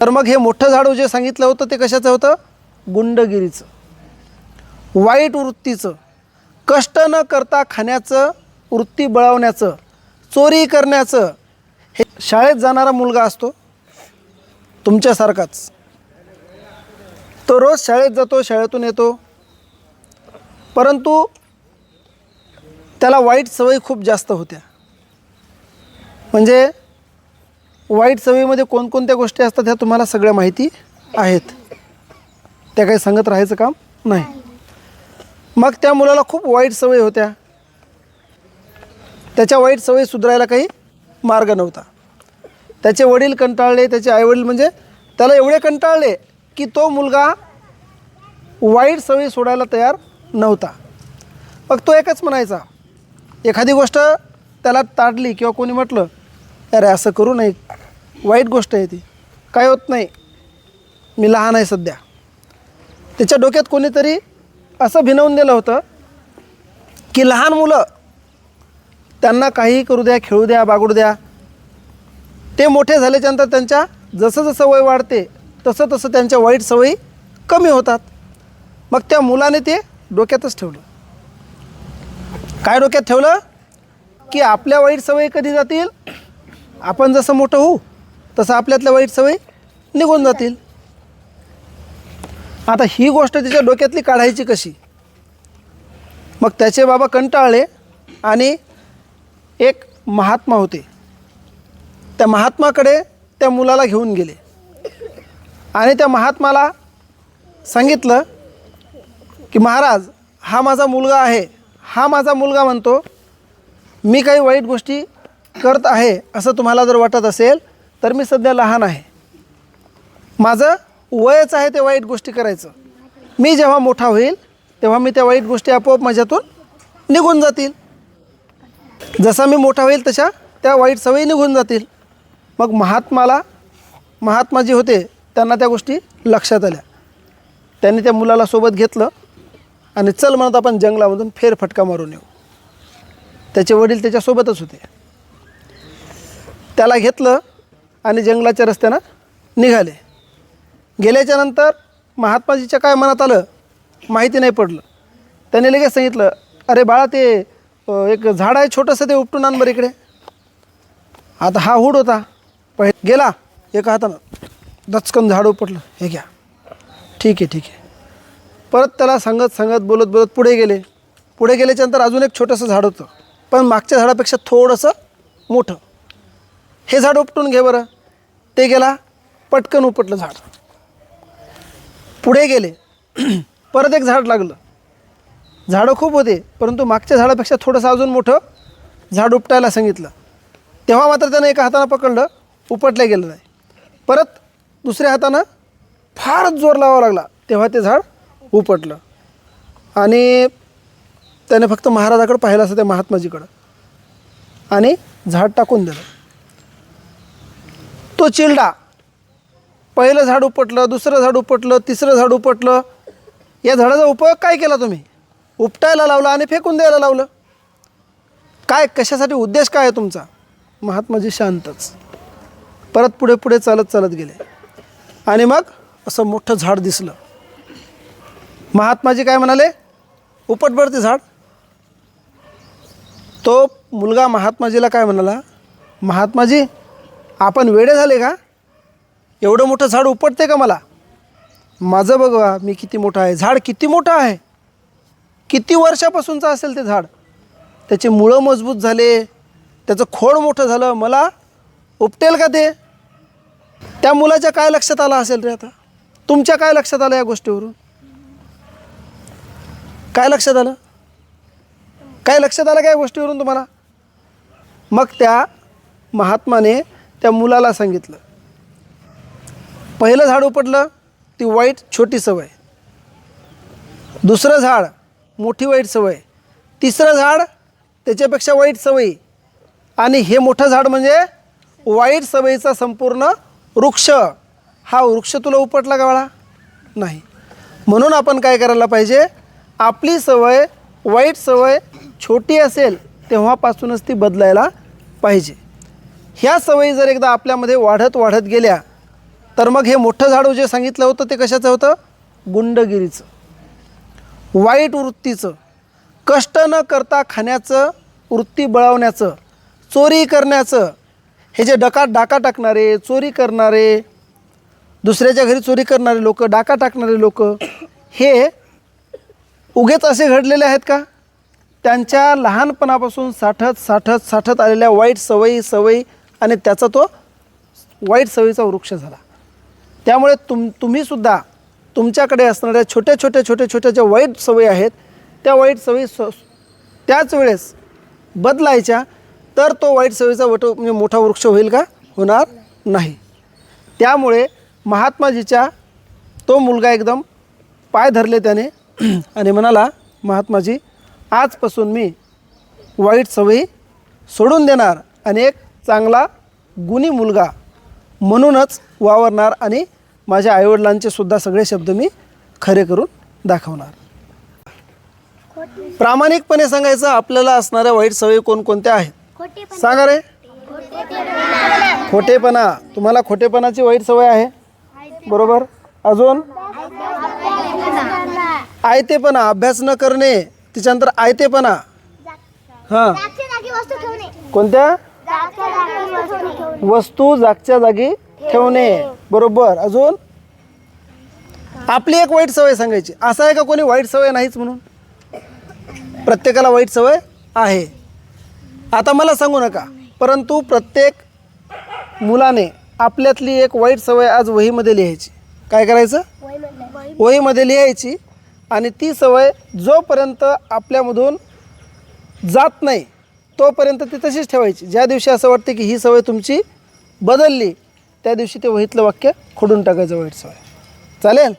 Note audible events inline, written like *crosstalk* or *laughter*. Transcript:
तर मग हे मोठं झाडू जे सांगितलं होतं ते कशाचं होतं? गुंडगिरीचं. वाईट वृत्तीचं. कष्ट न करता खाण्याचं वृत्ती बळवण्याचं चोरी करण्याचं हे शाळेत जाणारा मुलगा असतो. तुमच्यासारखाच. तो रोज शाळेत जातो शाळेतून येतो. परंतु त्याला वाईट सवयी खूप जास्त होत्या. म्हणजे वाईट सवयीमध्ये कोणकोणत्या गोष्टी असतात ह्या तुम्हाला सगळ्या माहिती आहेत. त्या काही सांगत राहायचं काम नाही. मग त्या मुलाला खूप वाईट सवयी होत्या. त्याच्या वाईट सवयी सुधारायला काही मार्ग नव्हता. त्याचे वडील कंटाळले त्याचे आईवडील म्हणजे त्याला एवढे कंटाळले की तो मुलगा वाईट सवयी सोडायला तयार नव्हता. मग तो एकच म्हणायचा. एखादी गोष्ट त्याला ताडली किंवा कोणी म्हटलं अरे असं करू नये. वाईट गोष्ट आहे ती. काय होत नाही. मी लहान आहे सध्या. त्याच्या डोक्यात कोणीतरी असं भिनवून दिलं होतं की लहान मुलं त्यांना काहीही करू द्या खेळू द्या बागडू द्या. ते मोठे झाल्याच्यानंतर त्यांच्या जसं जसं वय वाढते तसं तसं त्यांच्या वाईट सवयी कमी होतात. मग त्या मुलाने ते डोक्यातच ठेवलं. काय डोक्यात ठेवलं? की आपल्या वाईट सवयी कधी जातील? आपण जसं मोठं होऊ तसं आपल्यातल्या वाईट सवयी निघून जातील. आता ही गोष्ट तिच्या डोक्यातली काढायची कशी? मग त्याचे बाबा कंटाळले आणि एक महात्मा होते. त्या महात्माकडे त्या मुलाला घेऊन गेले. आणि त्या महात्माला सांगितलं की महाराज हा माझा मुलगा आहे. हा माझा मुलगा म्हणतो मी काही वाईट गोष्टी करत आहे असं तुम्हाला जर वाटत असेल तर मी सध्या लहान आहे. माझं वयच आहे ते वाईट गोष्टी करायचं. मी जेव्हा मोठा होईल तेव्हा मी त्या वाईट गोष्टी आपोआप माझ्यातून निघून जातील. जसा मी मोठा होईल तशा त्या वाईट सवयी निघून जातील. मग महात्माला महात्मा जे होते त्यांना त्या गोष्टी लक्षात आल्या. त्यांनी त्या मुलाला सोबत घेतलं आणि चल म्हणत आपण जंगलामधून फेरफटका मारून येऊ. त्याचे वडील त्याच्यासोबतच होते. त्याला घेतलं आणि जंगलाच्या रस्त्यानं निघाले. गेल्याच्यानंतर महात्माजीच्या काय मनात आलं? माहिती नाही पडलं. त्याने लगेच सांगितलं अरे बाळा ते एक झाड आहे छोटंसं ते उपटून आण बरं इकडे. आता हा हुड होता. पहि गेला एका हातानं. दचकन झाड उपटलं. हे घ्या. ठीक आहे ठीक आहे. परत त्याला सांगत सांगत बोलत बोलत पुढे गेले. पुढे गेल्याच्यानंतर अजून एक छोटंसं झाड होतं. पण मागच्या झाडापेक्षा थोडंसं मोठं. हे झाड उपटून घे बरं. ते गेला पटकन उपटलं झाड. पुढे गेले. *clears throat* परत एक झाड लागलं. झाडं खूप होते परंतु मागच्या झाडापेक्षा थोडंसं अजून मोठं झाड उपटायला सांगितलं. तेव्हा मात्र त्यानं एका हातानं पकडलं उपटलं गेलं नाही. परत दुसऱ्या हातानं फारच जोर लावावा लागला तेव्हा ते झाड उपटलं. आणि त्याने फक्त महाराजाकडं पाहिलं असं त्या महात्माजीकडं. आणि झाड टाकून दिलं. तो चिलडा. पहिलं झाड उपटलं दुसरं झाड उपटलं तिसरं झाड उपटलं या झाडाचा उपयोग काय केला तुम्ही? उपटायला लावलं आणि फेकून द्यायला लावलं. काय कशासाठी उद्देश काय आहे तुमचा? महात्माजी शांतच. परत पुढे पुढे चालत चालत गेले. आणि मग असं मोठं झाड दिसलं. महात्माजी काय म्हणाले? उपट ते झाड. तो मुलगा महात्माजीला काय म्हणाला? महात्माजी आपण वेडे झाले का? एवढं मोठं झाड उपटते का मला? माझं बघा मी किती मोठं आहे. झाड किती मोठं आहे? किती वर्षापासूनचं असेल ते झाड? त्याचे मुळं मजबूत झाले त्याचं खोड मोठं झालं. मला उपटेल का ते? त्या मुलाच्या काय लक्षात आलं असेल रे आता? तुमच्या काय लक्षात आलं या गोष्टीवरून? काय लक्षात आलं? काय लक्षात आलं काय गोष्टीवरून तुम्हाला? मग त्या महात्माने त्या मुलाला सांगितलं. पहिलं झाड उपटलं ती वाईट छोटी सवय. दुसरं झाड मोठी वाईट सवय. तिसरं झाड त्याच्यापेक्षा वाईट सवयी. आणि हे मोठं झाड म्हणजे वाईट सवयीचा संपूर्ण वृक्ष. हा वृक्ष तुला उपटला का बाळा? नाही. म्हणून आपण काय करायला पाहिजे? आपली सवय वाईट सवय छोटी असेल तेव्हापासूनच ती बदलायला पाहिजे. ह्या सवयी जर एकदा आपल्यामध्ये वाढत वाढत गेल्या तर मग हे मोठं झाडू जे सांगितलं होतं ते कशाचं होतं? गुंडगिरीचं. वाईट वृत्तीचं. कष्ट न करता खाण्याचं वृत्ती बळावण्याचं चोरी करण्याचं हे जे डका डाका टाकणारे चोरी करणारे दुसऱ्याच्या घरी चोरी करणारे लोक डाका टाकणारे लोक हे उगेच असे घडलेले आहेत का? त्यांच्या लहानपणापासून साठत साठत साठत आलेल्या वाईट सवयी सवयी आणि त्याचा तो वाईट सवयीचा वृक्ष झाला. त्यामुळे तुम तुम्हीसुद्धा तुमच्याकडे असणाऱ्या छोट्या छोट्या छोट्या छोट्या ज्या वाईट सवयी आहेत त्या वाईट सवयी स त्याच वेळेस बदलायच्या तर तो वाईट सवयीचा वट म्हणजे मोठा वृक्ष होईल का? होणार नाही. त्यामुळे महात्माजीच्या तो मुलगा एकदम पाय धरले त्याने आणि म्हणाला महात्माजी आजपासून मी वाईट सवयी सोडून देणार आणि एक चांगला गुणी मुलगा म्हणूनच वावरणार आणि माझ्या आईवडिलांचे सुद्धा सगळे शब्द मी खरे करून दाखवणार. प्रामाणिकपणे सांगायचं आपल्याला असणाऱ्या वाईट सवयी कोणकोणत्या आहेत? सांगा रे. खोटेपणा. तुम्हाला खोटेपणाची वाईट सवय आहे? बरोबर? अजून? आयतेपणा. अभ्यास न करणे त्याच्यानंतर आयतेपणा. हां. कोणत्या? वस्तू जागच्या जागी ठेवणे. बरोबर. अजून? आपली एक वाईट सवय सांगायची. असं आहे का कोणी वाईट सवय नाहीच म्हणून? प्रत्येकाला वाईट सवय आहे. आता मला सांगू नका. परंतु प्रत्येक मुलाने आपल्यातली एक वाईट सवय आज वहीमध्ये लिहायची. काय करायचं? वहीमध्ये लिहायची. आणि ती सवय जोपर्यंत आपल्यामधून जात नाही तोपर्यंत ती तशीच ठेवायची. ज्या दिवशी असं वाटतं की ही सवय तुमची बदलली त्या दिवशी ते वहीतलं वाक्य खोडून टाकायचं वाईट सवय चालेल?